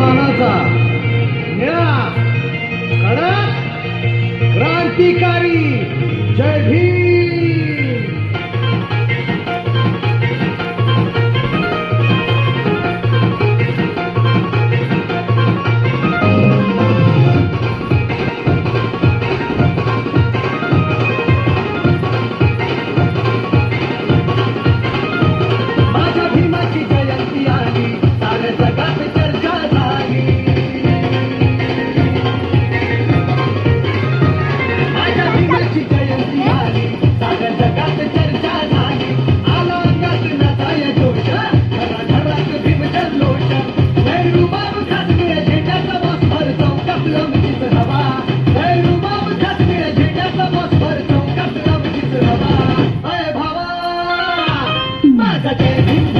मानाचा. निळा कडक. क्रांतिकारी. जय भीम. Thank you.